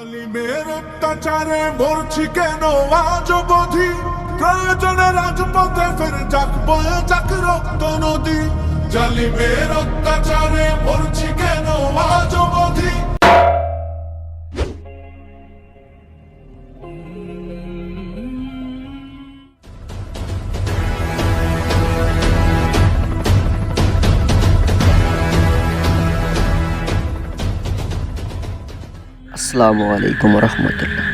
জালিমের অত্যাচারে মরছি কেন? আজ অবধি প্রয়োজনে রাজপথে ফের যাক বয়ে যাক রক্ত নদী জালিমের অত্যাচারে মরছি কেন? আজ অবধি আসসালামু আলাইকুম রহমতুল্লাহ।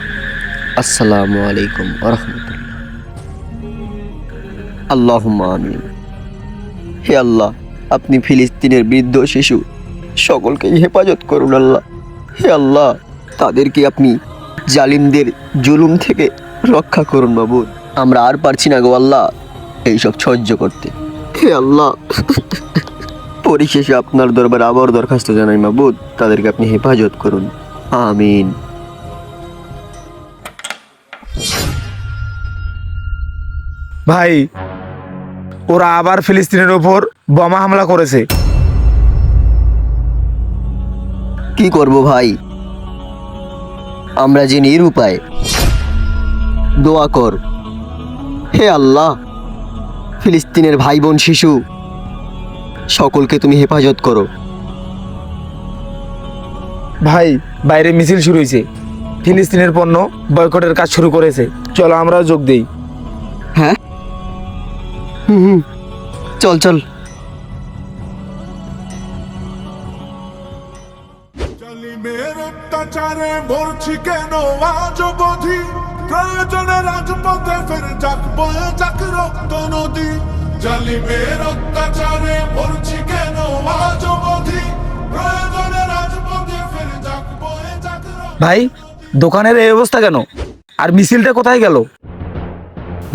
আসসালামু আলাইকুম রহমতুল্লাহ। আল্লাহ আমিন। হে আল্লাহ, আপনি ফিলিস্তিনের বৃদ্ধ শিশু সকলকে হেফাজত করুন আল্লাহ। হে আল্লাহ, তাদেরকে আপনি জালিমদের জুলুম থেকে রক্ষা করুন বাবুদ। আমরা আর পারছি না গো আল্লাহ এইসব সহ্য করতে। হে আল্লাহ, পরিশেষে আপনার দরবার আবার দরখাস্ত জানাই মাবুদ তাদেরকে আপনি হেফাজত করুন। আমিন। ভাই ওরা আবার ফিলিস্তিনের ওপর বোমা হামলা করেছে। কি করব ভাই? আমরা যে নিরুপায় দোয়া কর। হে আল্লাহ ফিলিস্তিনের ভাই বোন শিশু সকলকে তুমি হেফাজত করো। ভাই বাইরে মিছিল শুরু হয়েছে। ফিলিস্তিনের পণ্য বয়কটের কাজ শুরু করেছে। চলো আমরাও যোগ দেই। হ্যাঁ? হুম হুম। চল চল। অত্যাচারে মরছি কেন? আজ প্রয়োজনে রাজপথে ফের যাক বয়ে যাক রক্ত নদী। জালিমের অত্যাচারে মরছি কেন? আজ অবধি প্রয়োজনে ভাই দোকানের এই অবস্থা কেন? আর মিছিলটা কোথায় গেল?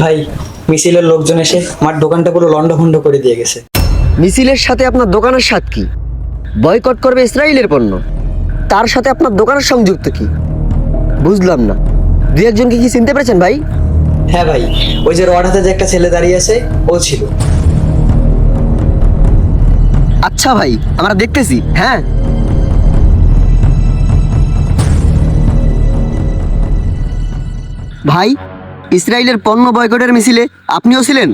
ভাই মিছিলের লোকজন এসে আমার দোকানটা পুরো লন্ডভন্ড করে দিয়ে গেছে। মিছিলের সাথে আপনার দোকানের স্বাদ কি? বয়কট করবে ইসরায়েলের পণ্য। তার সাথে আপনার দোকানের সংযুক্ত কি? বুঝলাম না। দু একজনকে কি চিনতে পেরেছেন ভাই? হ্যাঁ ভাই ওই যে রড হাতে যে একটা ছেলে দাঁড়িয়ে আছে ও ছিল। আচ্ছা ভাই আমরা দেখতেছি। হ্যাঁ? ভাই ইসরায়েলের পণ্য বয়কটের মিছিলে আপনিও ছিলেন?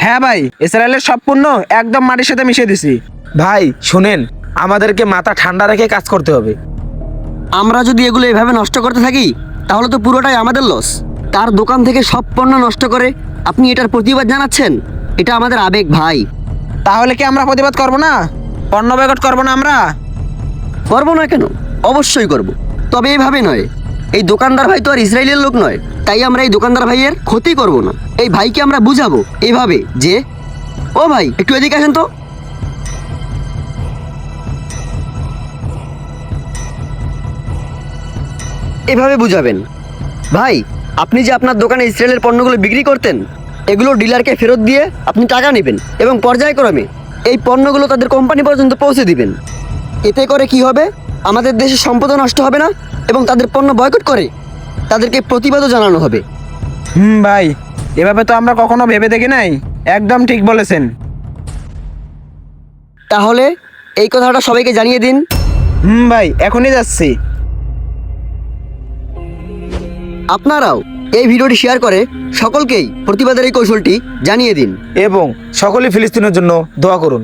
হ্যাঁ ভাই ইসরায়েলের সব পণ্য একদম মাটির সাথে মিশিয়ে দিছি। ভাই শুনেন আমাদেরকে মাথা ঠান্ডা রেখে কাজ করতে হবে। আমরা যদি এগুলো এভাবে নষ্ট করতে থাকি তাহলে তো পুরোটাই আমাদের লস। তার দোকান থেকে সব পণ্য নষ্ট করে আপনি এটার প্রতিবাদ জানাচ্ছেন? এটা আমাদের আবেগ ভাই। তাহলে কি আমরা প্রতিবাদ করব না? পণ্য বয়কট করব না আমরা? করব না কেন? অবশ্যই করব। তবে এভাবে নয়। এই দোকানদার ভাই তো আর ইসরায়েলের লোক নয়, তাই আমরা এই দোকানদার ভাইয়ের ক্ষতি করব না। এই ভাইকে আমরা বুঝাবো এভাবে যে, ও ভাই, একটু এদিকে আসেন তো। এভাবে বুঝাবেন। ভাই, আপনি যে আপনার দোকানে ইসরায়েলের পণ্যগুলো বিক্রি করতেন, এগুলো ডিলারকে ফেরত দিয়ে আপনি টাকা নেবেন এবং পর্যায়ক্রমে এই পণ্যগুলো তাদের কোম্পানি পর্যন্ত পৌঁছে দিবেন। এতে করে কি হবে? আমাদের দেশের সম্পদ নষ্ট হবে না এবং তাদের পণ্য বয়কট করে তাদেরকে প্রতিবাদও জানানো হবে। হুম ভাই এভাবে তো আমরা কখনো ভেবে দেখি নাই। একদম ঠিক বলেছেন। তাহলে এই কথাটা সবাইকে জানিয়ে দিন। হুম ভাই এখনই যাচ্ছি। আপনারাও এই ভিডিওটি শেয়ার করে সকলকেই প্রতিবাদের এই কৌশলটি জানিয়ে দিন। এবং সকলে ফিলিস্তিনের জন্য দোয়া করুন।